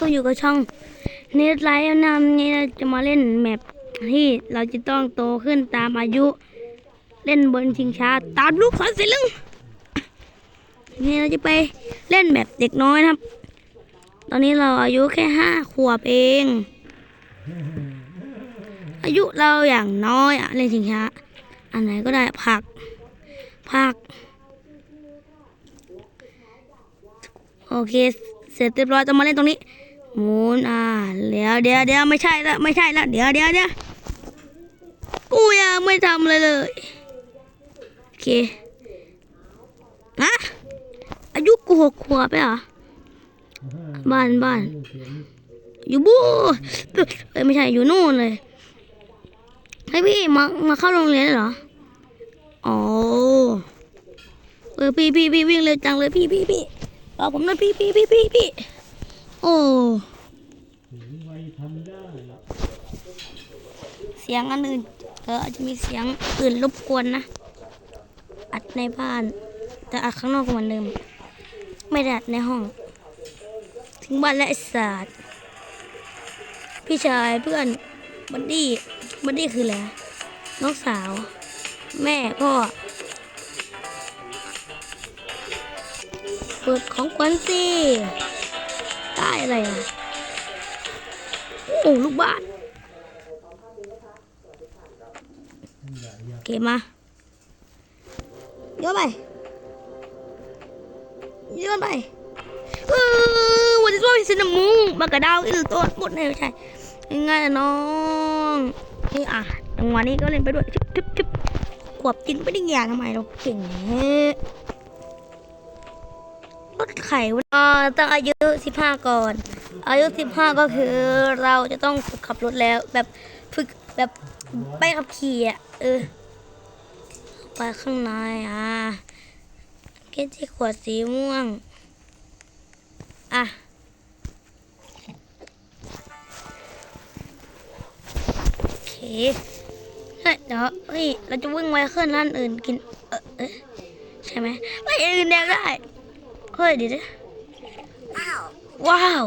ก็อยู่กับช่องเนทไลท์นำนี้เราจะมาเล่นแมปที่เราจะต้องโตขึ้นตามอายุ เล่นบนชิงช้าตามลูกศรสีเหลึงนี่เราจะไปเล่นแบบเด็กน้อยนะครับ ตอนนี้เราอายุแค่ห้าขวบเอง อายุเราอย่างน้อยอะเล่นชิงช้า อันไหนก็ได้ผักผักโอเค เสร็จเรียบร้อยจะมาเล่นตรงนี้ หมุนอ่าเดี๋ยวเดี๋ยวเดี๋ยวไม่ใช่ละไม่ใช่ละเดี๋ยวเดี๋ยวเดี๋ยวกูยังไม่ทำเลยเลยโอเคฮะอายุกูหกขวบไปเหรอบ้านบ้านอยู่บูเอ้ยไม่ใช่อยู่นู่นเลยให้พี่มามาเข้าโรงเรียนเหรออ๋อเออพี่พี่พี่วิ่งเร็วจังเลยพี่พี่พี่รอผมน่อยพี่พี่พี่พี่พี่ โอ้เสียงอันอื่นเอออาจจะมีเสียงอื่นรบกวนนะ อัดในบ้าน แต่อัดข้างนอกเหมือนเดิม ไม่ได้อัดในห้อง ถึงบ้านและไอศาสตร์พี่ชายเพื่อนบัดดี้บัดดี้คืออะไรน้องสาว แม่พ่อเปิดของขวัญสิ ได้อะไรอะโอ้ลูกบ้านเก็บมาโยนไปโยนไปเออวันที่ตัวพิเศษน้ำมูกมากระดาวอีกตัวหมดเลยใช่ง่ายน้องนี่อะจังหวะนี้ก็เล่นไปด้วยชึบชึบชึบขวบจริงไม่ได้อย่าทำไมเราเก่งแฮะรถ ไขอ่าต้องอายุสิบห้าก่อน อายุสิบห้าก็คือเราจะต้องฝึกขับรถแล้ว แบบฝึกแบบไปขับขี่อะเออไปข้างในอะเก็ตที่ขวดสีม่วง อะโอเคเฮ้ยเดี๋ยวเฮ้ยเราจะวิ่งไวขึ้นร้านอื่นกิน เออใช่ไหมไอ้ยอื่นแดกได้ เฮ้ยเดี๋ยวดิว้าว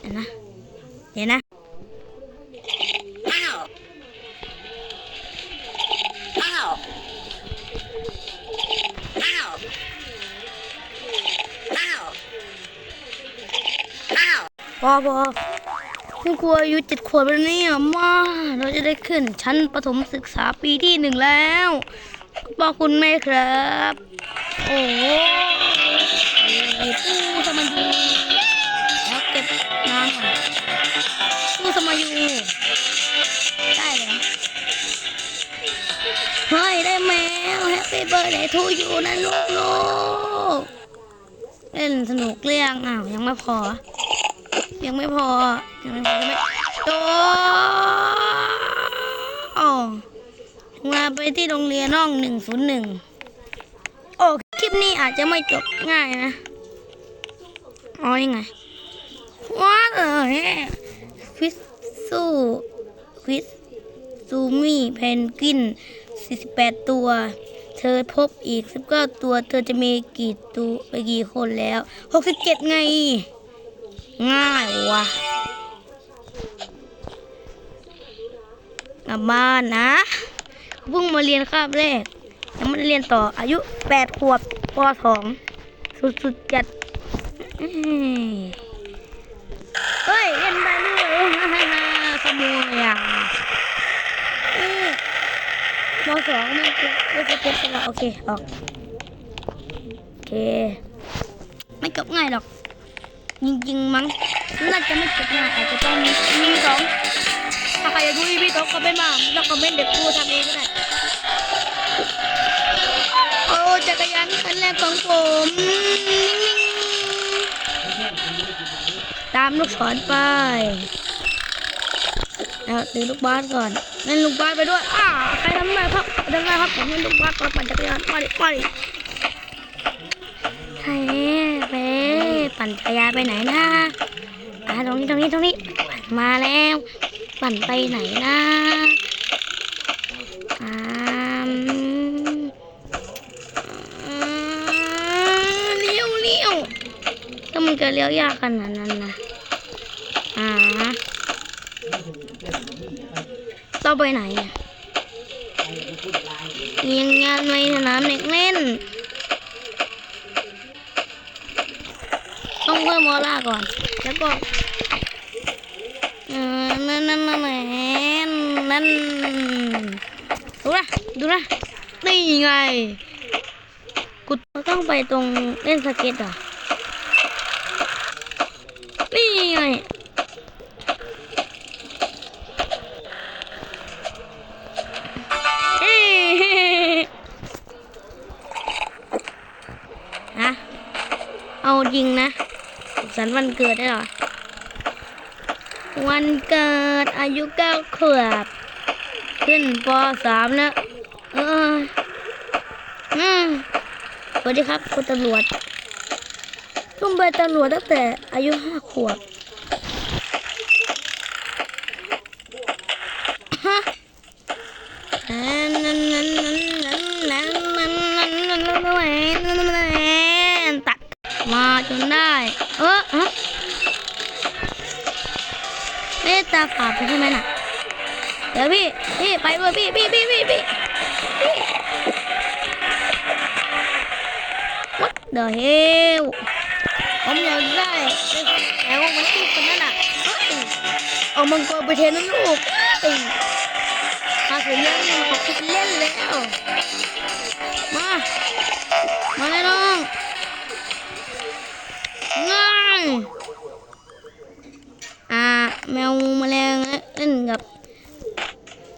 เดี๋ยวนะเดี๋ยวนะพอพอคุณครูอายุเจ็ดขวบแล้วเนี่ยมาเราจะได้ขึ้นชั้นประถมศึกษาปีที่หนึ่งแล้ว บอกคุณแม่ครับ โอ้โหผู้สมัยยูแล้วเก็บน้ำก่อนผู้สมัยยูได้เลยเฮ้ยได้แมวแฮปปี้เบิร์ดเดย์ทูยูนะลูกลูกเล่นสนุกเรื่องอ้าวยังไม่พอ ยังไม่พอยังไม่พอยังไม่โตอ๋อ มาไปที่โรงเรียนน้องหนึ่งศูนย์หนึ่งโอ้คลิปนี้อาจจะไม่จบง่ายนะอ๋อยังไงว้าเออควิสซูควิสซูมี่เพนกวิน 48 ตัว เธอพบอีก 19 ตัว เธอจะมีกี่ตัวไปกี่คนแล้ว 67 ไง ง่ายว่ะกลับบ้านนะ เพิ่งมาเรียนคาบแรกยังไม่เรียนต่ออายุแปดขวบปสองสุดๆจัดเฮ้ยเล่นได้ด้วยโอ้ฮ่าฮ่าขโมยอะอื้อมสองไม่เก็บไม่เก็บเก็บแล้วโอเคออกโอเค ไม่จบง่ายหรอกจริงๆมั้งน่าจะไม่จบง่ายอาจจะต้องมีสองถ้าใครอยากดูอีพีสองคอมเมนต์มาแล้วคอมเมนต์เด็กครูทำเองก็ได้ จักรยานคันแรกของผมตามลูกศรไปแล้วตีลูกบาสก่อนเล่นลูกบาสไปด้วยอ้าใครทำได้ครับทำได้ครับผมเล่นลูกบาสก่อนปั่นจักรยานมาดิมาดิใครไปปั่นจักรยานไปไหนนะอ่าตรงนี้ตรงนี้ตรงนี้ มาแล้ว ปั่นไปไหนนะอ่ามเลี้ยวเลี้ยว แล้วมัน จะเลี้ยวยากขนาดนั้นนะอ่าต้องไปไหนอะยังงานในสนามเด็กเล่น ต้องเพิ่มมอล่าก่อน แล้วก็เออนั่นนั่นนั่นนั่นดูนะดูนะนี่ไง กูต้องไปตรงเล่นสเก็ตอนี่ ไงเอ้ฮะเอาจริงนะ สันวันเกิดได้หรอ วันเกิดอายุเก้าขวบ ขึ้นปสามแล้ว เอออืมสวัสดีครับคุณตำรวจผมเป็นตำรวจตั้งแต่อายุห้าขวบ มาจนได้ เออฮะเมตตาฝาดไปใช่ไหมน่ะ เดี๋ยวพี่ พี่ไปด้วยพี่พี่พี่พี่พี่พี่ What the hell ผมอยากได้แต่ว่ามันตู้คนนั้นอะเฮ้ยเอามังกรไปเทนนั่นลูกเฮ้ยมาถึงเล่นขอคิดเล่นแล้ว มา มาเลยน้อง ง่ายอ่าแมวแมลงเล่นกับ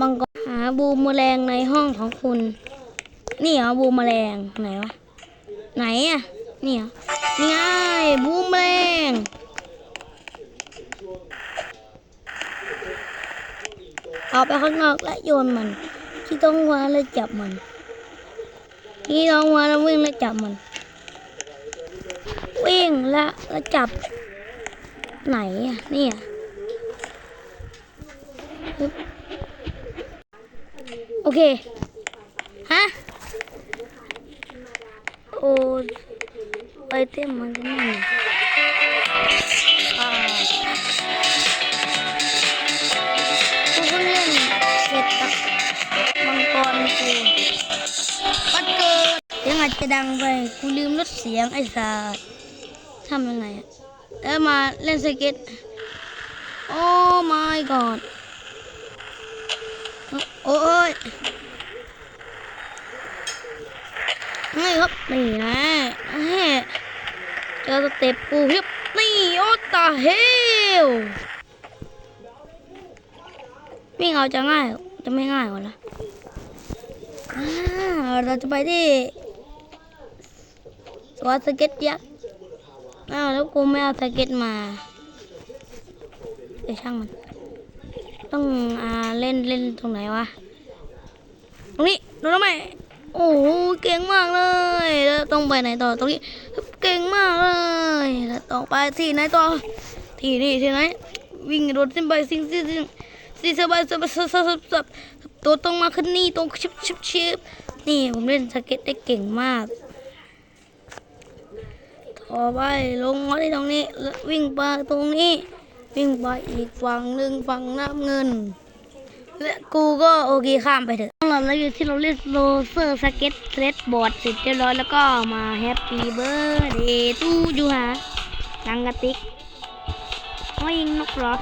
มังกรหาบูมแมลงในห้องของคุณ นี่เหรอบูมแมลงไหนวะไหนอะนี่เหรอนี่ไงบูมแมลงเอาไปข้างนอกและโยนมัน ที่ต้องวาแล้วจับมัน ที่ต้องวาแล้ววิ่งแล้วจับมัน วิ่งแล้วแล้วจับ ไหนอะนี่อะโอเค ฮะ โอ้ไอเทมมันก็ไม่มีอ่ากูเพิ่งเล่นเสร็จกับมังกรกูวัดเกิดเสียงอาจจะดังไปกูลืมลดเสียงไอ้สัส ทำยังไงอะแล้วมาเล่นสเก็ตโอ้ my god โอ้ยนี่ครับ นี่นะเฮ้เจอสเต็ปปูฮิบนี่โอ้ตาเฮลวิ่งเอาจะง่าย จะไม่ง่ายกว่าละเราจะไปที่สวนสเก็ตยักษ์ อ้าวแล้วกูไม่เอาสเก็ตมาเดี๋ยวช่างมัน ต้องอ่าเล่นเล่นตรงไหนวะ ตรงนี้ดูแล้วไหมโอ้โหเก่งมากเลยแล้วต้องไปไหนต่อตรงนี้ เก่งมากเลยแล้วต้องไปที่ไหนต่อ ที่นี่ที่ไหน วิ่งโดดขึ้นไปสิ่งสิ่งสิ่งสิ่งสบายสบายสบายสบายสบายตัวตรงมาขึ้นนี่ตรงชิบชิบชิบนี่ผมเล่นสเก็ตได้เก่งมาก ต่อไปลงมาที่ตรงนี้วิ่งไปตรงนี้ วิ่งไปอีกฝั่งหนึ่งฝั่งน้ำเงิน และกูก็โอเคข้ามไปเถอะเราเราอยู่ที่เราเล่นโรเซอร์สเก็ตเลดบอร์ดเสร็จเรียบร้อยแล้วก็มาแฮปปี้เบิร์ดเดย์ทูยูฮะนังกระติกว่ายิงนกเหรอ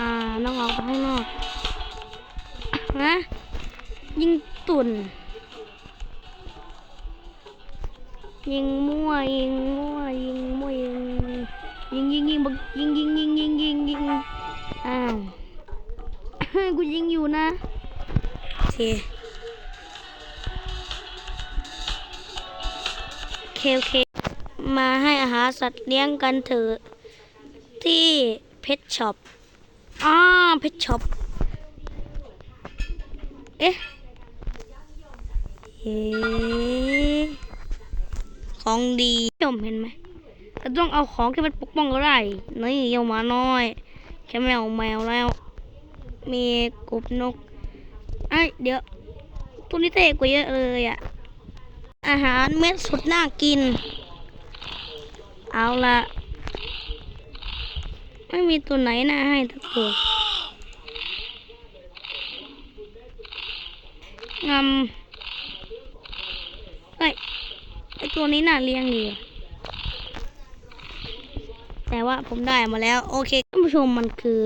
อ่าน้องออกไปข้างนอกฮะยิงตุ่น ยิงมั่วยิงมั่วยิงมั่วยิงยิงยิงยิงบักยิงยิงยิงยิงยิงยิงอ้าวกูยิงอยู่นะโอเคโอเคโอเคมาให้อาหารสัตว์เลี้ยงกันเถอะที่เพชช็อปอ้าเพชช็อปเอ๊ะเอ๊ ของดีชมเห็นไหมเราต้องเอาของที่มันปกป้องก็ได้นี่เยามาน้อย แค่แมวแมวแล้ว มีกบนกไอเดี๋ยวตัวนี้เท่กว่าเยอะเลยอะอาหารเม็ดสุดน่ากิน เอาละไม่มีตัวไหนน่าให้ทักตัวงำเฮ้ยไอ ตัวนี้น่าเลี้ยงดีแต่ว่าผมได้มาแล้ว โอเคท่านผู้ชมมันคือ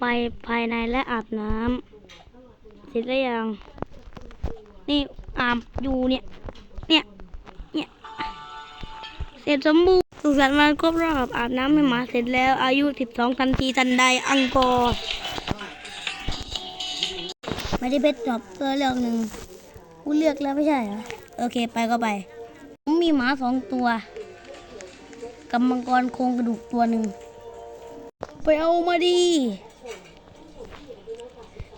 ไปภายในและอาบน้ำเสร็จแล้วยัง นี่อาบอยู่เนี่ย เนี่ย เนี่ย เสร็จสมบูรณ์สุขสันต์วันครบรอบอาบน้ำให้หมาเสร็จแล้วอายุ 12ทันทีทันใดอังกอร์ ไม่ได้เป็นจอบเจอเลือกหนึ่งกูเลือกแล้วไม่ใช่เหรอ โอเคไปก็ไปผมมีหมาสองตัวกับมังกรโครงกระดูกตัวหนึ่ง ไปเอามาดี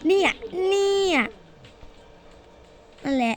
เนี่ย เนี่ย นั่นแหละ